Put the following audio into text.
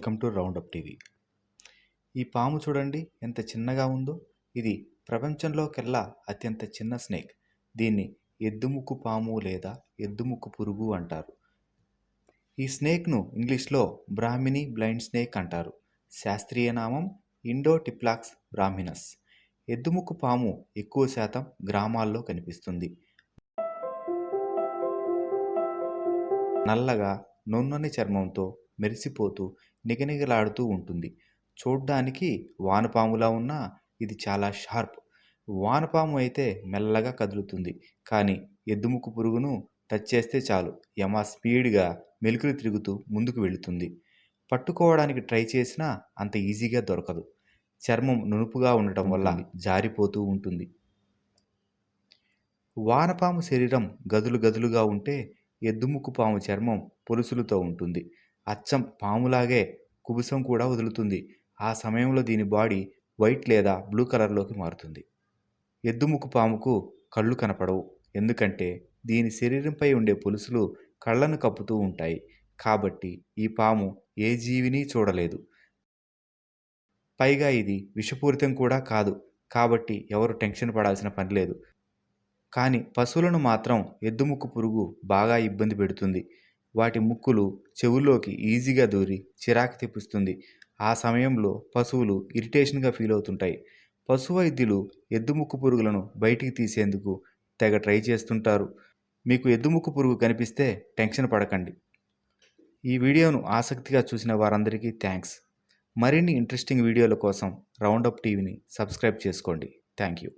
Welcome to round up TV. ఈ పాము చూడండి ఎంత చిన్నగా ఉందో. ఇది ప్రపంచంలోకెల్లా అత్యంత చిన్న స్నేక్. దీన్ని ఎద్దుముక్కు పాము లేదా ఎద్దుముక్కు పురుగు అంటారు. ఈ స్నేక్ను ఇంగ్లీష్లో బ్రాహ్మిని బ్లైండ్ స్నేక్ అంటారు. శాస్త్రీయ నామం ఇండో టిప్లాక్స్ బ్రాహ్మినస్. ఎద్దుముక్కు పాము ఎక్కువ శాతం గ్రామాల్లో కనిపిస్తుంది. నల్లగా నున్నని చర్మంతో మెరిసిపోతూ నిగనిగలాడుతూ ఉంటుంది. చూడ్డానికి వానపాములా ఉన్నా ఇది చాలా షార్ప్. వానపాము అయితే మెల్లగా కదులుతుంది. కానీ ఎద్దుముక్కు పురుగును టచ్ చేస్తే చాలు. యమ స్పీడ్గా మెలుకులు తిరుగుతూ ముందుకు వెళుతుంది. పట్టుకోవడానికి ట్రై చేసినా అంత ఈజీగా దొరకదు. చర్మం నునుపుగా ఉండటం వల్ల జారిపోతూ ఉంటుంది. వానపాము శరీరం గదులు గదులుగా ఉంటే ఎద్దుముక్కు పాము చర్మం పొలుసులతో ఉంటుంది. అచ్చం పాములాగే కుబుసం కూడా వదులుతుంది. ఆ సమయంలో దీని బాడీ వైట్ లేదా బ్లూ కలర్లోకి మారుతుంది. ఎద్దుముక్కు పాముకు కళ్ళు కనపడవు. ఎందుకంటే దీని శరీరంపై ఉండే పులుసులు కళ్ళను కప్పుతూ ఉంటాయి. కాబట్టి ఈ పాము ఏ జీవిని చూడలేదు. పైగా ఇది విషపూరితం కూడా కాదు. కాబట్టి ఎవరు టెన్షన్ పడాల్సిన పని లేదు. కానీ పశువులను మాత్రం ఎద్దుముక్కు పురుగు బాగా ఇబ్బంది పెడుతుంది. వాటి ముక్కులు చెవుల్లోకి ఈజీగా దూరి చిరాకు తెప్పిస్తుంది. ఆ సమయంలో పశువులు ఇరిటేషన్గా ఫీల్ అవుతుంటాయి. పశు వైద్యులు ఎద్దుముక్కు పురుగులను బయటికి తీసేందుకు తెగ ట్రై చేస్తుంటారు. మీకు ఎద్దుముక్కు పురుగు కనిపిస్తే టెన్షన్ పడకండి. ఈ వీడియోను ఆసక్తిగా చూసిన వారందరికీ థ్యాంక్స్. మరిన్ని ఇంట్రెస్టింగ్ వీడియోల కోసం రౌండప్ టీవీని సబ్స్క్రైబ్ చేసుకోండి. Thank you.